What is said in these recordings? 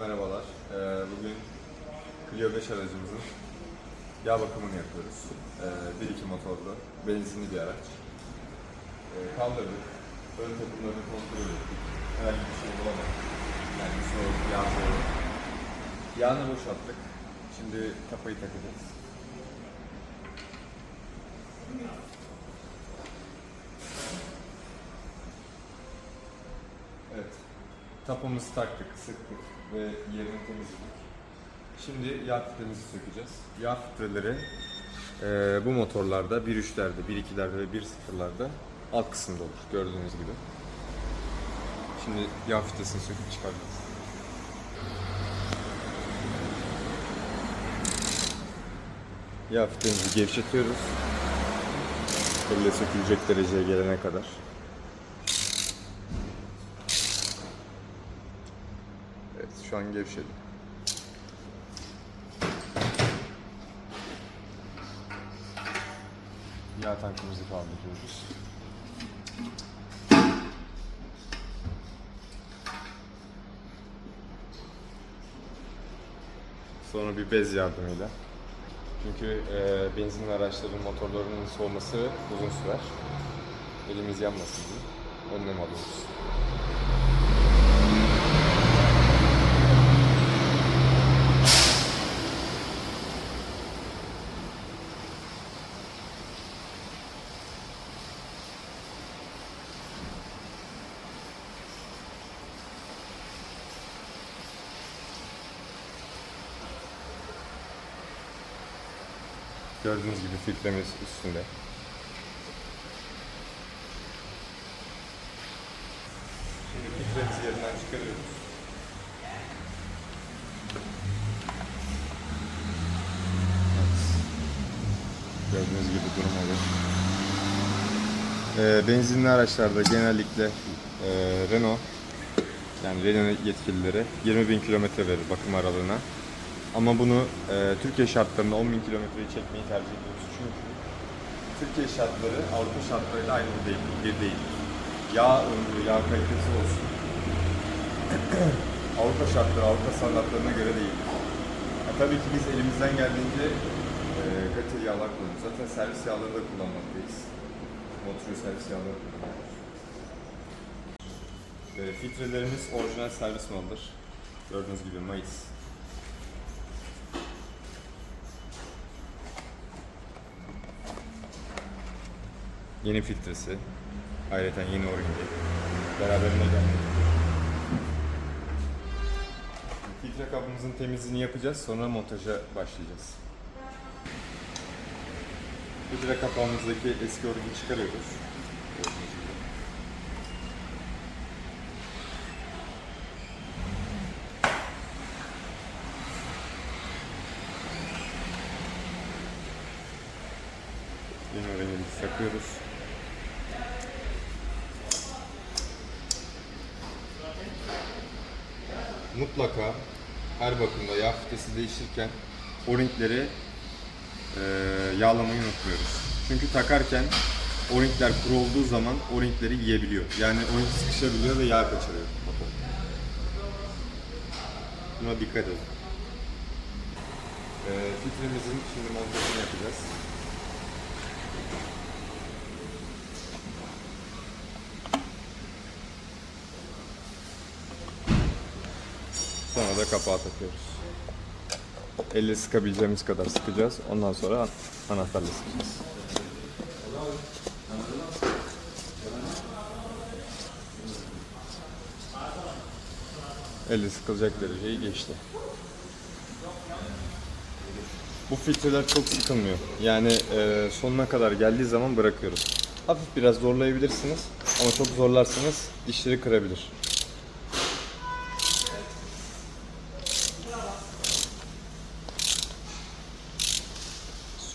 Merhabalar. Ee, bugün Clio 5 aracımızın yağ bakımını yapıyoruz. Ee, 1.2 motorlu, benzinli bir araç. Ee, kaldırdık. Ön takımlarını kontrol ettik. Herhangi bir şey bulamadık. Yani soğuk, yağ soğuk. Yağını boşalttık. Şimdi kapayı takacağız. Evet. Tapamızı taktık, sıktık ve yerini temizledik. Şimdi yağ filtremizi sökeceğiz. Yağ filtreleri eee, bu motorlarda 1.3'lerde, 1.2'lerde ve 1.0'larda alt kısımda olur gördüğünüz gibi. Şimdi yağ filtresini söküp çıkaracağız. Yağ filtremizi gevşetiyoruz. Elle sökülecek dereceye gelene kadar. Şu an gevşedi. Yağ tankımızı kaldırıyoruz. Sonra bir bez yardımıyla. Çünkü e, benzinli araçların motorlarının soğuması uzun sürer. Elimiz yanmasın diye önlem alıyoruz. Gördüğünüz gibi filtremiz üstünde. Şimdi filtremizi yerinden çıkarıyoruz. Evet. Gördüğünüz gibi durum olur. Ee, benzinli araçlarda genellikle e, Renault yani Renault yetkilileri 20 bin kilometre verir bakım aralığına. Ama bunu e, Türkiye şartlarında 10 bin kilometreyi çekmeyi tercih ediyoruz. Çünkü Türkiye şartları Avrupa şartlarıyla aynı değil, bir değil. Yağ ömrü, yağ kalitesi olsun. Avrupa şartları, Avrupa standartlarına göre değil. Ha, tabii ki biz elimizden geldiğince e, kaliteli yağlar kullanıyoruz. Zaten servis yağları da kullanmaktayız. Motor servis yağları kullanıyoruz. E, filtrelerimiz orijinal servis malıdır. Gördüğünüz gibi Mayıs Yeni filtresi. Ayrıca yeni oringi. Beraberinde gelmedi. Filtre kabımızın temizliğini yapacağız. Sonra montaja başlayacağız. Filtre kapağımızdaki eski oringi çıkarıyoruz. Yeni oringimizi takıyoruz. Mutlaka her bakımda yağ filtresi değişirken o-ringleri e, yağlamayı unutmuyoruz. Çünkü takarken o-ringler kuru olduğu zaman o-ringleri yiyebiliyor. Yani o-ring sıkışabiliyor ve yağ kaçırıyor. Buna dikkat edin. E, filtremizin şimdi montajını yapacağız. Sonra da kapağı takıyoruz. Elle sıkabileceğimiz kadar sıkacağız. Ondan sonra anahtarla sıkacağız. Elle sıkılacak dereceyi geçti. Bu filtreler çok sıkılmıyor. Yani e, sonuna kadar geldiği zaman bırakıyoruz. Hafif biraz zorlayabilirsiniz ama çok zorlarsanız dişleri kırabilir.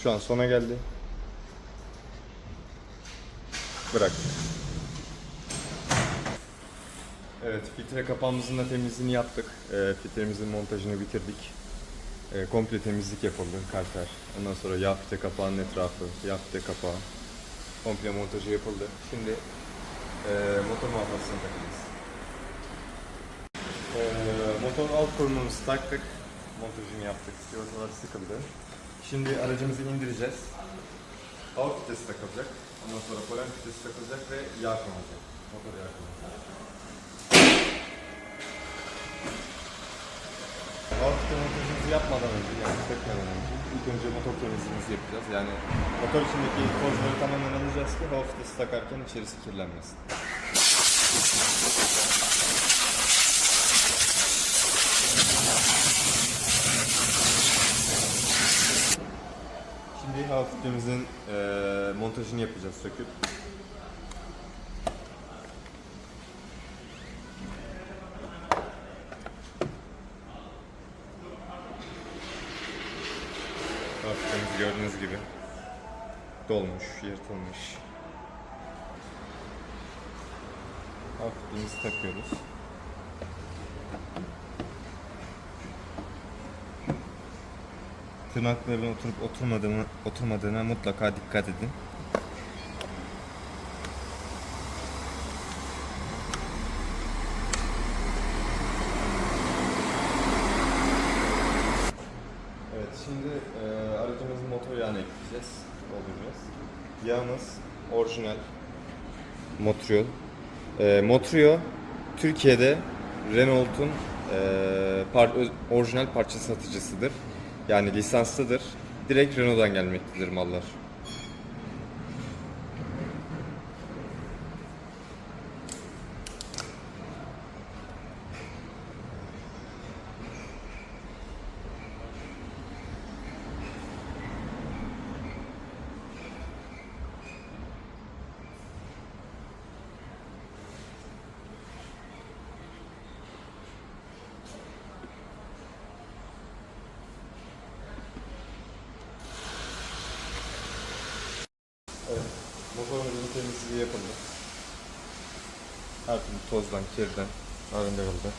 Şu an sona geldi. Bırak. Evet, filtre kapağımızın da temizliğini yaptık. E, filtremizin montajını bitirdik. E, komple temizlik yapıldı, karter. Ondan sonra yağ filtre kapağının etrafı, yağ filtre kapağı. Komple montajı yapıldı. Şimdi e, motor muhafazasını takacağız. E, motor motor alt korumamızı taktık. Montajını yaptık. Sigortalar sıkıldı. Şimdi aracımızı indireceğiz. Hava filtresi takılacak. Ondan sonra polen filtresi takılacak ve yağ konulacak. Motor yağ konulacak. Hava filtre montajımızı yapmadan önce, yani sökmeden önce ilk önce motor temizliğimizi yapacağız. Yani motor içindeki tozları tamamen alacağız ki hava filtresi takarken içerisi kirlenmesin. Hava filtremizin eee montajını yapacağız söküp. Hava filtremiz gördüğünüz gibi dolmuş, yırtılmış. Hava filtremizi takıyoruz. Tırnakların oturup oturmadığını, oturmadığına mutlaka dikkat edin. Evet şimdi e, aracımızın motor yağını ekleyeceğiz. Dolduracağız. Yağımız orijinal Motriol. E, Motrio Türkiye'de Renault'un e, par- orijinal parça satıcısıdır. Yani lisanslıdır. Direkt Renault'dan gelmektedir mallar. Evet. Motorumuzun temizliği yapıldı. Her türlü tozdan, kirden arındırıldı.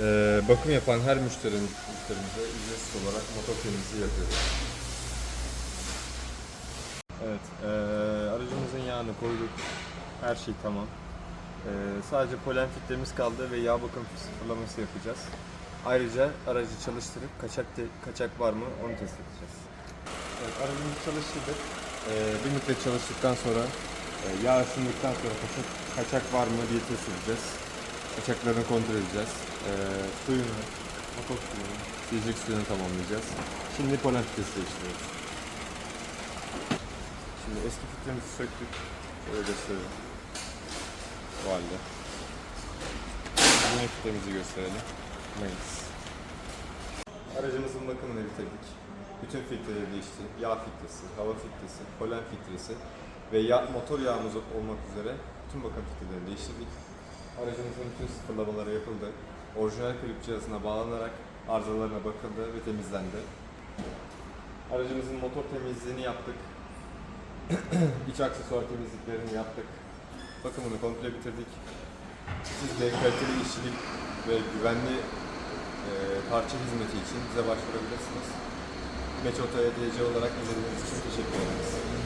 Ee, bakım yapan her müşterinin, müşterimize ücretsiz olarak motor temizliği yapıyoruz. Evet, ee, aracımızın yağını koyduk. Her şey tamam. Ee, sadece polen filtremiz kaldı ve yağ bakım sıfırlaması yapacağız. Ayrıca aracı çalıştırıp kaçak te- kaçak var mı onu test edeceğiz. Evet, aracımızı çalıştırdık. Ee, bir müddet çalıştıktan sonra e, yağ ısındıktan sonra kaçak, kaçak var mı diye test edeceğiz. Kaçaklarını kontrol edeceğiz. Ee, suyunu, motor suyunu, silecek suyunu tamamlayacağız. Şimdi polen filtresi değiştiriyoruz. Şimdi eski filtremizi söktük. Şöyle gösterelim. Bu halde. Yeni filtremizi gösterelim. Mayıs. Aracımızın bakımını bitirdik. Bütün filtreleri değişti. Yağ filtresi, hava filtresi, polen filtresi ve yağ, motor yağımız olmak üzere tüm bakım filtrelerini değiştirdik. Aracımızın bütün sıfırlamaları yapıldı. Orijinal klip cihazına bağlanarak arızalarına bakıldı ve temizlendi. Aracımızın motor temizliğini yaptık. İç aksesuar temizliklerini yaptık. Bakımını komple bitirdik. Siz de kaliteli işçilik ve güvenli e, parça hizmeti için bize başvurabilirsiniz. Meçoto EDC olarak izlediğiniz için teşekkür ederiz.